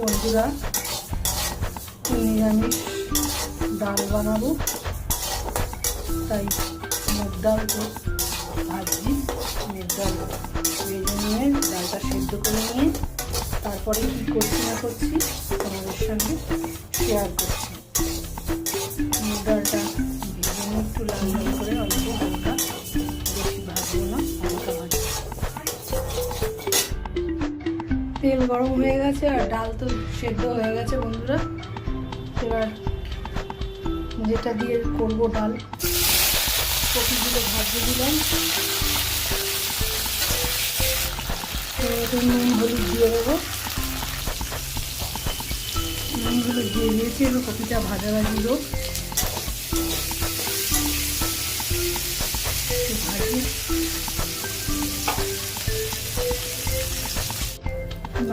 বন্ধুরা নিরামিষ ডাল বানাবো। তাই মুগ ডাল তো ভাজি, মুগ ডাল ভেজে নিয়ে ডালটা সেদ্ধ করে নিয়ে তারপরে কী করছি না করছি তোমাদের সঙ্গে শেয়ার করছি। তেল গরম হয়ে গেছে আর ডাল তো সেদ্ধ হয়ে গেছে, বন্ধুরা। এবার যেটা দিয়ে করব ডাল কপিগুলো ভাজতে দিলাম। নুন, হলুদ দিয়ে দেবো। নুন দিয়ে দিয়েছি, এবার কপিটা ভাজা ভাজি হোক।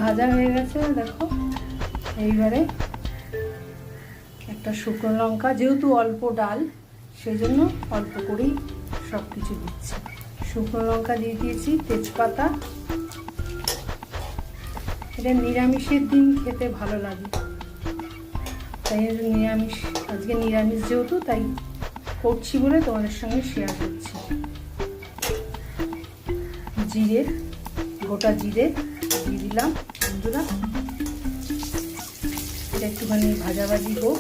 ভাজা হয়ে গেছে, দেখো। এইবারে একটা শুকনো লঙ্কা, যেহেতু অল্প ডাল সেই জন্য অল্প করেই সব কিছু দিচ্ছি। শুকনো লঙ্কা দিয়ে দিয়েছি, তেজপাতা। এটা নিরামিষের দিন খেতে ভালো লাগে। তাই নিরামিষ, আজকে নিরামিষ যেহেতু, তাই করছি বলে তোমাদের সঙ্গে শেয়ার করছি। জিরে, গোটা জিরে। দিয়ে দিলাম, বন্ধুরা। এটা একটুখানি ভাজাভাজি হোক।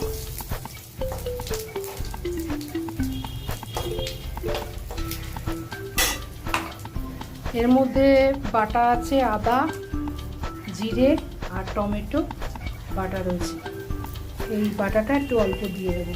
এর মধ্যে বাটা আছে আদা, জিরে আর টমেটো বাটা রয়েছে। এই বাটাটা একটু অল্প দিয়ে দেবো।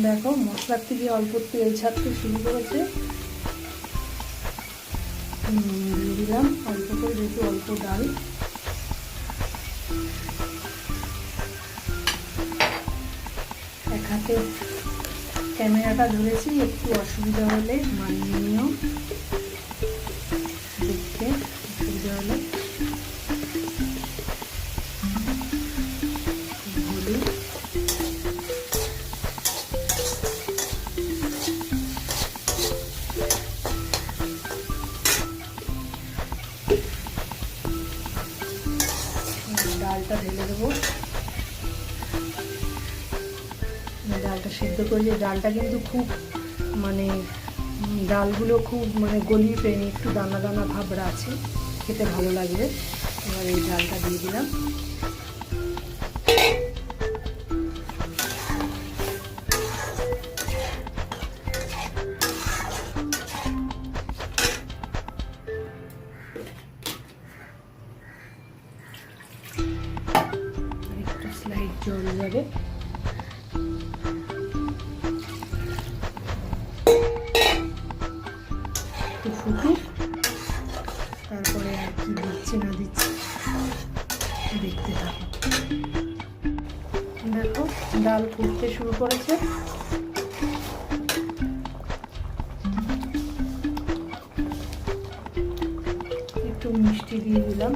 দেখো, মশলার থেকে অল্প তেল ছাড়তে শুরু করেছে। দিলাম, অল্প করে যেহেতু অল্প ডাল। এক হাতে ক্যামেরাটা ধরেছি, একটু অসুবিধা হলে মানিয়ে নিও। দেখতে অসুবিধা হলে। ডালটা ঢেলে দেবো। ডালটা সিদ্ধ করলে ডালটা কিন্তু খুব মানে ডালগুলো খুব মানে গলিয়ে পেনি একটু দানা দানা ভাবরা আছে, খেতে ভালো লাগবে। এবার এই ডালটা দিয়ে দিলাম। জল যাবে ফুটুক, তারপরে আর কি দিচ্ছি না দিচ্ছি, দেখতে থাকো দেখো, ডাল ফুটতে শুরু করেছে। একটু মিষ্টি দিয়ে দিলাম,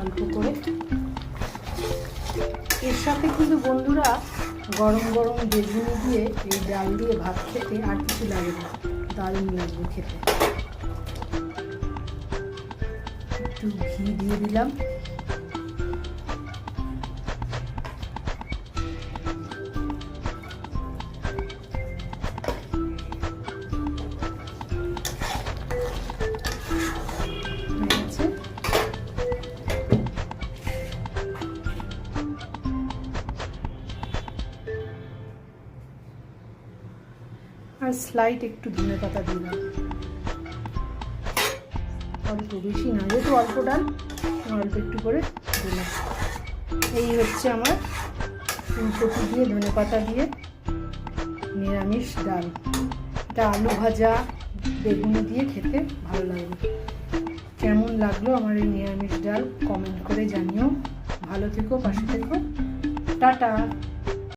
অল্প করে। এর সাথে কিন্তু বন্ধুরা গরম গরম বেগুনি দিয়ে এই ডাল দিয়ে ভাত খেতে আর কিছু লাগে না। দারুণ লাগবে খেতে। একটু ঘি দিয়ে দিলাম। আর স্লাইড একটু ধনে পাতা দিলাম অল্প বেশি না, যেহেতু অল্প ডাল, অল্প একটু করে দিলাম এই হচ্ছে আমার ফুলকপি দিয়ে, ধনে পাতা দিয়ে নিরামিষ ডাল। এটা আলু ভাজা, বেগুনি দিয়ে খেতে ভালো লাগবে কেমন লাগল আমার এই নিরামিষ ডাল? কমেন্ট করে জানিও। ভালো থেকো, পাশে থেকো। টাটা!